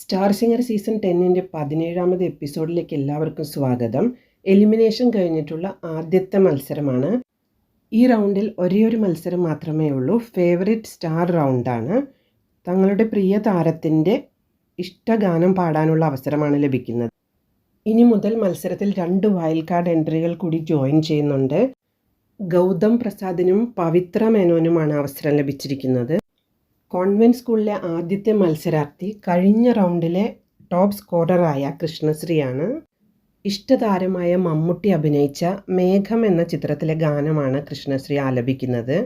Star singer season ടെന്നിന്റെ പതിനേഴാമത് എപ്പിസോഡിലേക്ക് എല്ലാവർക്കും സ്വാഗതം. എലിമിനേഷൻ കഴിഞ്ഞിട്ടുള്ള ആദ്യത്തെ മത്സരമാണ്. ഈ റൗണ്ടിൽ ഒരേ ഒരു മത്സരം മാത്രമേ ഉള്ളൂ. ഫേവറേറ്റ് സ്റ്റാർ റൗണ്ടാണ്. തങ്ങളുടെ പ്രിയ താരത്തിന്റെ ഇഷ്ടഗാനം പാടാനുള്ള അവസരമാണ് ലഭിക്കുന്നത്. ഇനി മുതൽ മത്സരത്തിൽ രണ്ട് വൈൽഡ് കാർഡ് എൻട്രികൾ കൂടി ജോയിൻ ചെയ്യുന്നുണ്ട്. ഗൗതം പ്രസാദിനും പവിത്ര മേനോനുമാണ് അവസരം ലഭിച്ചിരിക്കുന്നത്. കോൺവെന്റ് സ്കൂളിലെ ആദ്യത്തെ മത്സരാർത്ഥി കഴിഞ്ഞ റൗണ്ടിലെ ടോപ്പ് സ്കോററായ കൃഷ്ണശ്രീയാണ്. ഇഷ്ടതാരമായ മമ്മൂട്ടി അഭിനയിച്ച മേഘം എന്ന ചിത്രത്തിലെ ഗാനമാണ് കൃഷ്ണശ്രീ ആലപിക്കുന്നത്.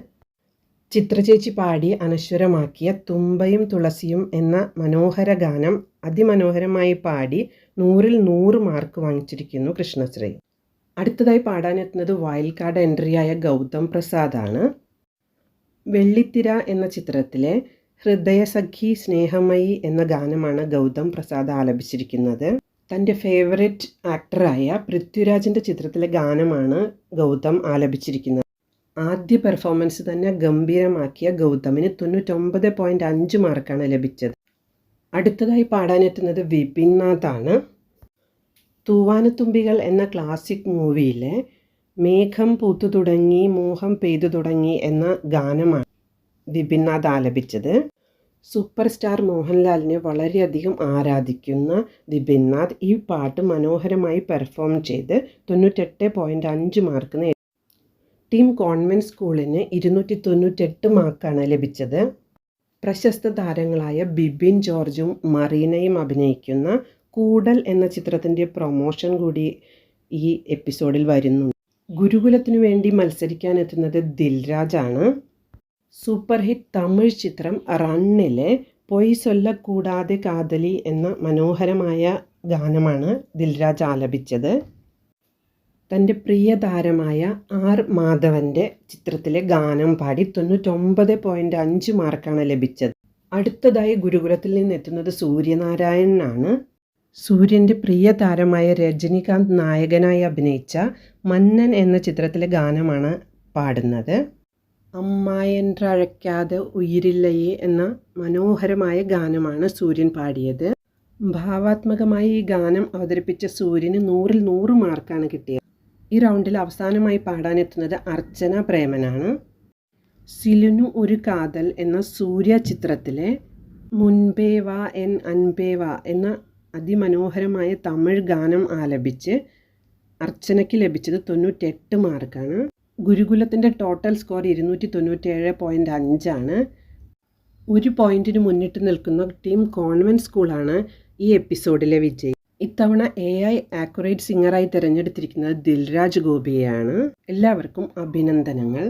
ചിത്രചേച്ചി പാടി അനശ്വരമാക്കിയ തുമ്പയും തുളസിയും എന്ന മനോഹര ഗാനം അതിമനോഹരമായി പാടി നൂറിൽ നൂറ് മാർക്ക് വാങ്ങിച്ചിരിക്കുന്നു കൃഷ്ണശ്രീ. അടുത്തതായി പാടാനെത്തുന്നത് വൈൽഡ് കാർഡ് എൻട്രിയായ ഗൗതം പ്രസാദാണ്. വെള്ളിത്തിര എന്ന ചിത്രത്തിലെ ഹൃദയസഖി സ്നേഹമയി എന്ന ഗാനമാണ് ഗൗതം പ്രസാദ് ആലപിച്ചിരിക്കുന്നത്. തന്റെ ഫേവറേറ്റ് ആക്ടറായ പൃഥ്വിരാജിന്റെ ചിത്രത്തിലെ ഗാനമാണ് ഗൗതം ആലപിച്ചിരിക്കുന്നത്. ആദ്യ പെർഫോമൻസ് തന്നെ ഗംഭീരമാക്കിയ ഗൗതമിന് തൊണ്ണൂറ്റൊമ്പത് പോയിന്റ് അഞ്ച് മാർക്കാണ് ലഭിച്ചത്. അടുത്തതായി പാടാനെത്തുന്നത് വിപിൻനാഥാണ് തൂവാനത്തുമ്പികൾ എന്ന ക്ലാസിക് മൂവിയിലെ മേഘം പൂത്തു തുടങ്ങി മോഹം പെയ്തു തുടങ്ങി എന്ന ഗാനമാണ് വിപിൻനാഥ് ആലപിച്ചത്. സൂപ്പർ സ്റ്റാർ മോഹൻലാലിനെ വളരെയധികം ആരാധിക്കുന്ന വിപിൻനാഥ് ഈ പാട്ട് മനോഹരമായി പെർഫോം ചെയ്ത് തൊണ്ണൂറ്റെട്ട് പോയിന്റ് അഞ്ച് മാർക്ക് നേടി. ടീം കോൺവെന്റ് സ്കൂളിന് ഇരുന്നൂറ്റി തൊണ്ണൂറ്റെട്ട് മാർക്കാണ് ലഭിച്ചത്. പ്രശസ്ത താരങ്ങളായ ബിബിൻ ജോർജും മറീനയും അഭിനയിക്കുന്ന കൂടൽ എന്ന ചിത്രത്തിന്റെ പ്രൊമോഷൻ കൂടി ഈ എപ്പിസോഡിൽ വരുന്നുണ്ട്. ഗുരുകുലത്തിനു വേണ്ടി മത്സരിക്കാനെത്തുന്നത് ദിൽരാജാണ്. സൂപ്പർ ഹിറ്റ് തമിഴ് ചിത്രം റണ്ണിലെ പൊയ് ചൊല്ലക്കൂടാതെ കാതലി എന്ന മനോഹരമായ ഗാനമാണ് ദിൽരാജ് ആലപിച്ചത്. തന്റെ പ്രിയ താരമായ ആർ മാധവന്റെ ചിത്രത്തിലെ ഗാനം പാടി തൊണ്ണൂറ്റൊമ്പത് പോയിന്റ് അഞ്ച് മാർക്കാണ് ലഭിച്ചത്. അടുത്തതായി ഗുരുകുലത്തിൽ നിന്നെത്തുന്നത് സൂര്യനാരായണനാണ്. സൂര്യന്റെ പ്രിയ താരമായ രജനികാന്ത് നായകനായി അഭിനയിച്ച മന്നൻ എന്ന ചിത്രത്തിലെ ഗാനമാണ് പാടുന്നത്. അമ്മായൻറഴയ്ക്കാതെ ഉയിരില്ലയെ എന്ന മനോഹരമായ ഗാനമാണ് സൂര്യൻ പാടിയത്. ഭാവാത്മകമായി ഈ ഗാനം അവതരിപ്പിച്ച സൂര്യന് നൂറിൽ നൂറ് മാർക്കാണ് കിട്ടിയത്. ഈ റൗണ്ടിൽ അവസാനമായി പാടാനെത്തുന്നത് അർച്ചന പ്രേമനാണ്. സിലുനു ഒരു കാതൽ എന്ന സൂര്യ ചിത്രത്തിലെ മുൻപേ എൻ അൻപേ എന്ന അതിമനോഹരമായ തമിഴ് ഗാനം ആലപിച്ച് അർച്ചനയ്ക്ക് ലഭിച്ചത് തൊണ്ണൂറ്റെട്ട് മാർക്കാണ്. ഗുരുകുലത്തിന്റെ ടോട്ടൽ സ്കോർ ഇരുന്നൂറ്റി തൊണ്ണൂറ്റേഴ് പോയിന്റ് അഞ്ചാണ്. ഒരു പോയിന്റിന് മുന്നിട്ട് നിൽക്കുന്ന ടീം കോൺവെന്റ് സ്കൂളാണ് ഈ എപ്പിസോഡിലെ വിജയി. ഇത്തവണ എ ഐ ആക്യുറേറ്റ് സിംഗറായി തിരഞ്ഞെടുത്തിരിക്കുന്നത് ദിൽരാജ് ഗോപിയെയാണ്. എല്ലാവർക്കും അഭിനന്ദനങ്ങൾ.